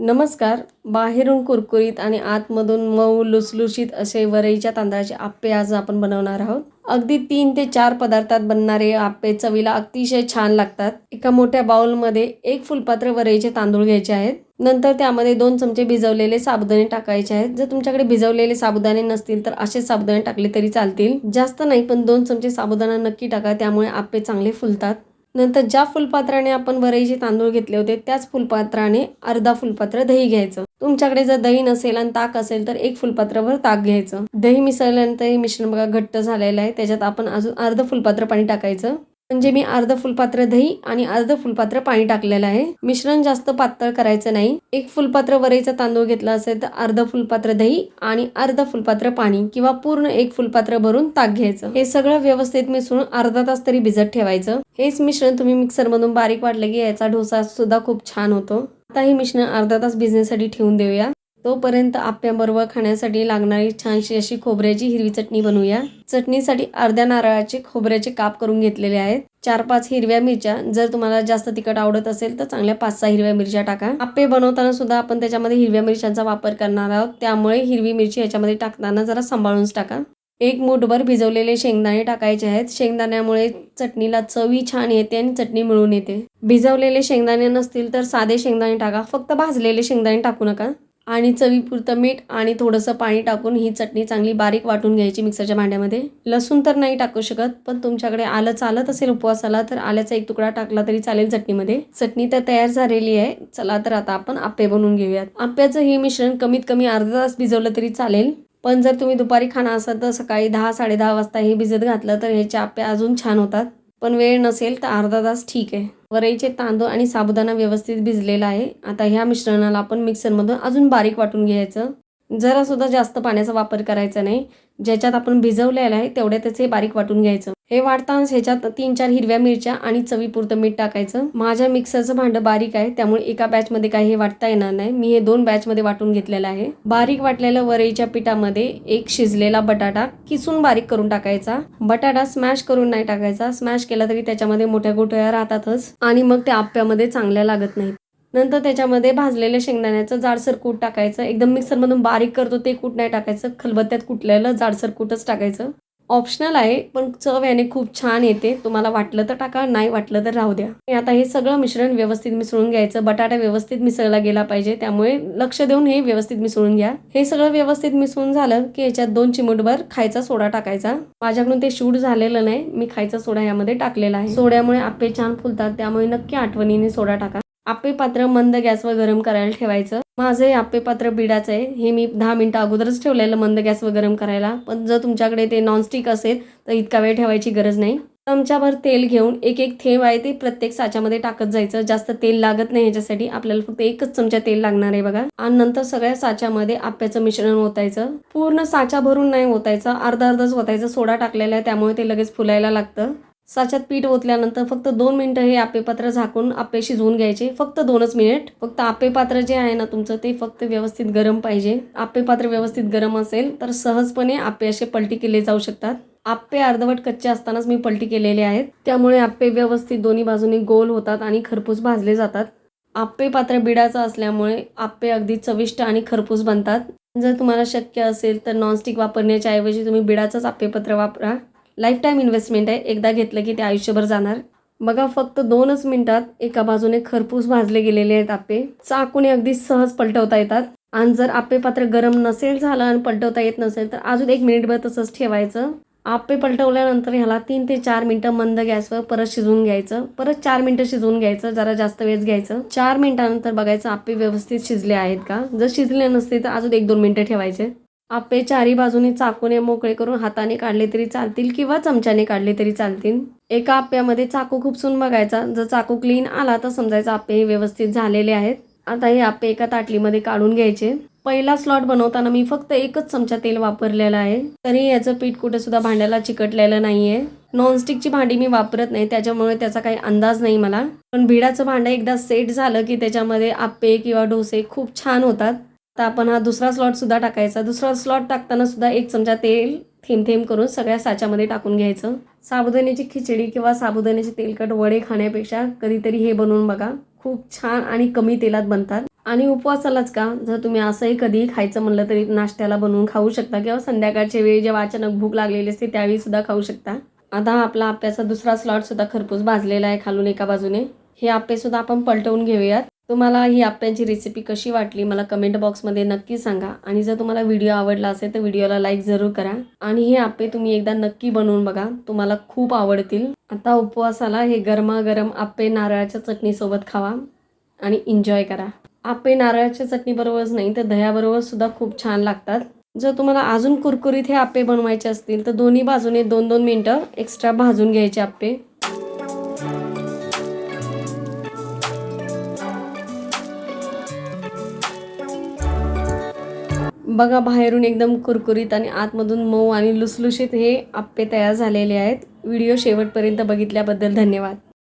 नमस्कार. बाहेरून कुरकुरीत आणि आतमधून मऊ लुसलुशीत असे वरईच्या तांदळाचे आप्पे आज आपण बनवणार आहोत. अगदी तीन ते चार पदार्थात बनणारे आप्पे चवीला अतिशय छान लागतात. एका मोठ्या बाउलमध्ये एक फुलपात्र वरईचे तांदूळ घ्यायचे आहेत. नंतर त्यामध्ये दोन चमचे भिजवलेले साबुदाणे टाकायचे आहेत. जर तुमच्याकडे भिजवलेले साबुदाणे नसतील तर असे साबुदाणे टाकले तरी चालतील. जास्त नाही पण दोन चमचे साबुदाणा नक्की टाका. त्यामुळे आप्पे चांगले फुलतात. नंतर ज्या फुलपात्राने आपण वरईचे तांदूळ घेतले होते त्याच फुलपात्राने अर्धा फुलपात्र दही घ्यायचं. तुमच्याकडे जर दही नसेल आणि ताक असेल तर एक फुलपात्रावर ताक घ्यायचं. दही मिसळल्यानंतर हे मिश्रण बघा घट्ट झालेलं आहे त्याच्यात आपण अजून अर्ध फुलपात्र पाणी टाकायचं. म्हणजे मी अर्ध फुलपात्र दही आणि अर्ध फुलपात्र पाणी टाकलेलं आहे. मिश्रण जास्त पातळ करायचं नाही. एक फुलपात्र वरईचा तांदूळ घेतला असेल तर अर्ध फुलपात्र दही आणि अर्ध फुलपात्र पाणी किंवा पूर्ण एक फुलपात्र भरून ताक घ्यायचं. हे सगळं व्यवस्थित मिसळून अर्धा तास तरी भिजत ठेवायचं. हेच मिश्रण तुम्ही मिक्सर मधून बारीक वाटलं की याचा डोसा सुद्धा खूप छान होतो. आता हे मिश्रण अर्धा तास भिजण्यासाठी ठेवून देऊया. तोपर्यंत आप्याबरोबर खाण्यासाठी लागणारी छानशी अशी खोबऱ्याची हिरवी चटणी बनवूया. चटणीसाठी अर्ध्या नारळाचे खोबऱ्याचे काप करून घेतलेले आहेत. चार पाच हिरव्या मिरच्या. जर तुम्हाला जास्त तिखट आवडत असेल तर चांगल्या पाच सहा हिरव्या मिरच्या टाका. आप्पे बनवताना सुद्धा आपण त्याच्यामध्ये हिरव्या मिरच्यांचा वापर करणार आहोत. त्यामुळे हिरवी मिरची याच्यामध्ये टाकताना जरा सांभाळूनच टाका. एक मुठभर भिजवलेले शेंगदाणे टाकायचे आहेत. शेंगदाण्यामुळे चटणीला चवी छान येते आणि चटणी मिळून येते. भिजवलेले शेंगदाणे नसतील तर साधे शेंगदाणे टाका. फक्त भाजलेले शेंगदाणे टाकू नका. आणि चवीपुरतं मीठ आणि थोडंसं पाणी टाकून ही चटणी चांगली बारीक वाटून घ्यायची मिक्सरच्या भांड्यामध्ये. लसूण तर नाही टाकू शकत पण तुमच्याकडे आलं चालत असेल उपवासाला तर आल्याचा एक तुकडा टाकला तरी चालेल चटणीमध्ये. चटणी तर तयार झालेली आहे चला तर आता आपण आप्पे बनवून घेऊयात. आप्याचं हे मिश्रण कमीत कमी अर्धा तास भिजवलं तरी चालेल पण जर तुम्ही दुपारी खाणं असाल तर सकाळी दहा साडे दहा वाजता हे भिजत घातलं तर ह्याचे आप्पे अजून छान होतात. पण वेळ नसेल तर अर्धा तास ठीक आहे. वरईचे तांदूळ आणि साबुदाणा व्यवस्थित भिजलेला आहे. आता ह्या मिश्रणाला आपण मिक्सरमधून अजून बारीक वाटून घ्यायचं. जरा सुद्धा जास्त पाण्याचा वापर करायचा नाही. ज्याच्यात आपण भिजवलेलं आहे तेवढ्या हे बारीक वाटून घ्यायचं. हे वाटताना ह्याच्यात तीन चार हिरव्या मिरच्या आणि चवीपुरतं मीठ टाकायचं. माझ्या मिक्सरचं भांडं बारीक आहे त्यामुळे एका बॅचमध्ये काही हे वाटता येणार नाही. मी हे दोन बॅचमध्ये वाटून घेतलेलं आहे. बारीक वाटलेलं वरईच्या पिठामध्ये एक शिजलेला बटाटा किसून बारीक करून टाकायचा. बटाटा स्मॅश करून नाही टाकायचा. स्मॅश केला तरी त्याच्यामध्ये मोठ्या गोठ्या राहतातच आणि मग त्या आप्यामध्ये चांगल्या लागत नाहीत. नंतर त्याच्यामध्ये भाजलेल्या शेंगदाण्याचं जाडसर कूट टाकायचं. एकदम मिक्सरमधून बारीक करतो ते कूट नाही टाकायचं. खलबत्त्यात कुटलेलं जाडसर कूटच टाकायचं. ऑप्शनल आहे पण चव याने खूप छान येते. तुम्हाला वाटलं तर टाका नाही वाटलं तर राहू द्या. आता हे सगळं मिश्रण व्यवस्थित मिसळून घ्यायचं. बटाटा व्यवस्थित मिसळला गेला पाहिजे. त्यामुळे लक्ष देऊन हे व्यवस्थित मिसळून घ्या. हे सगळं व्यवस्थित मिसळून झालं की याच्यात दोन चिमूटभर खायचा सोडा टाकायचा. माझ्याकडून ते शूट झालेलं नाही. मी खायचा सोडा यामध्ये टाकलेला आहे. सोड्यामुळे आपे छान फुलतात. त्यामुळे नक्की आठवणीने सोडा टाका. आप्पे पात्र मंद गॅसवर गरम करायला ठेवायचं. माझं हे आप्पे पात्र बिडाचं आहे. हे मी दहा मिनटं अगोदरच ठेवलेलं मंद गॅसवर गरम करायला. पण जर तुमच्याकडे ते नॉनस्टिक असेल तर इतका वेळ ठेवायची गरज नाही. चमच्याभर तेल घेऊन एक एक थेंब आहे ते प्रत्येक साच्यामध्ये टाकत जायचं. जास्त तेल लागत नाही ह्याच्यासाठी. आपल्याला फक्त एकच चमचा तेल लागणार आहे बघा. आणि नंतर सगळ्या साच्यामध्ये आप्याचं मिश्रण ओतायचं. पूर्ण साचा भरून नाही ओतायचं. अर्धा अर्धच ओतायचं. सोडा टाकलेला आहे त्यामुळे ते लगेच फुलायला लागतं. साच्यात पीठ ओतल्यानंतर फक्त दोन मिनटं हे आप्पे पात्र झाकून आपे शिजवून घ्यायचे. फक्त दोनच मिनिट. फक्त आपेपात्र जे आहे ना तुमचं ते फक्त व्यवस्थित गरम पाहिजे. आप्पे पात्र व्यवस्थित गरम असेल तर सहजपणे आप्पे असे पलटी केले जाऊ शकतात. आप्पे अर्धवट कच्चे असतानाच मी पलटी केलेले आहेत. त्यामुळे आप्पे व्यवस्थित दोन्ही बाजूनी गोल होतात आणि खरपूस भाजले जातात. आप्पे पात्र बिडाचं असल्यामुळे आप्पे अगदी चविष्ट आणि खरपूस बनतात. जर तुम्हाला शक्य असेल तर नॉनस्टिक वापरण्याच्या ऐवजी तुम्ही बिडाचंच आप्पेपत्र वापरा. लाईफ टाईम इन्व्हेस्टमेंट आहे. एकदा घेतलं की ते आयुष्यभर जाणार. बघा फक्त दोनच मिनिटात एका बाजूने खरपूस भाजले गेलेले आहेत आप्पे. चाकूने अगदी सहज पलटवता येतात. आणि जर आप्पे पात्र गरम नसेल झालं आणि पलटवता येत नसेल तर अजून एक मिनिटभर तसंच ठेवायचं. आप्पे पलटवल्यानंतर ह्याला तीन ते चार मिनटं मंद गॅसवर परत शिजवून घ्यायचं. परत चार मिनटं शिजवून घ्यायचं. जरा जास्त वेळ घ्यायचं. चार मिनिटानंतर बघायचं आप्पे व्यवस्थित शिजले आहेत का? जर शिजले नसते तर अजून एक दोन मिनटं ठेवायचे. आप्पे चारी बाजूने चाकूने मोकळे करून हाताने काढले तरी चालतील किंवा चमच्याने काढले तरी चालतील. एका आप्यामध्ये चाकू खुपसून बघायचा. जर चाकू क्लीन आला तर समजायचं आप्पे हे व्यवस्थित झालेले आहेत. आता हे आप्पे एका ताटलीमध्ये काढून घ्यायचे. पहिला स्लॉट बनवताना मी फक्त एकच चमचा तेल वापरलेला आहे. तरी याचं पीठ कुठे सुद्धा भांड्याला चिकटलेलं नाहीये. नॉनस्टिकची भांडी मी वापरत नाही. त्याच्यामुळे त्याचा काही अंदाज नाही मला. पण भिडाचं भांडं एकदा सेट झालं की त्याच्यामध्ये आप्पे किंवा डोसे खूप छान होतात. तर आपण हा दुसरा स्लॉट सुद्धा टाकायचा. दुसरा स्लॉट टाकताना सुद्धा एक चमचा तेल थेंब थेंब करून सगळ्या साच्यामध्ये टाकून घ्यायचं. साबुदाण्याची खिचडी किंवा साबुदाण्याचे तेलकट वडे खाण्यापेक्षा कधीतरी हे बनवून बघा. खूप छान आणि कमी तेलात बनतात. आणि उपवासालाच का? जर तुम्ही असंही कधी खायचं म्हणलं तरी नाश्त्याला बनवून खाऊ शकता किंवा संध्याकाळच्या वेळी जेव्हा अचानक भूक लागलेली असते त्यावेळी सुद्धा खाऊ शकता. आता आपला आप्याचा दुसरा स्लॉट सुद्धा खरपूस भाजलेला आहे खालून एका बाजूने. हे आप्पे सुद्धा आपण पलटवून घेऊयात. तुम्हाला ही आप्यांची रेसिपी कशी वाटली मला कमेंट बॉक्समध्ये नक्की सांगा. आणि जर तुम्हाला व्हिडिओ आवडला असेल तर व्हिडिओला लाईक जरूर करा. आणि हे आप्पे तुम्ही एकदा नक्की बनवून बघा. तुम्हाला खूप आवडतील. आता उपवासाला हे गरमागरम आप्पे नारळाच्या चटणीसोबत खावा आणि एन्जॉय करा. आप्पे नारळाच्या चटणीबरोबरच नाही तर दह्याबरोबर सुद्धा खूप छान लागतात. जर तुम्हाला अजून कुरकुरीत हे आप्पे बनवायचे असतील तर दोन्ही बाजूने दोन दोन मिनटं एक्स्ट्रा भाजून घ्यायचे आप्पे. बघा बाहेरून एकदम कुरकुरीत आणि आतमधून मऊ आणि लुसलुशीत हे आप्पे तयार झालेले आहेत. व्हिडिओ शेवटपर्यंत बघितल्याबद्दल धन्यवाद.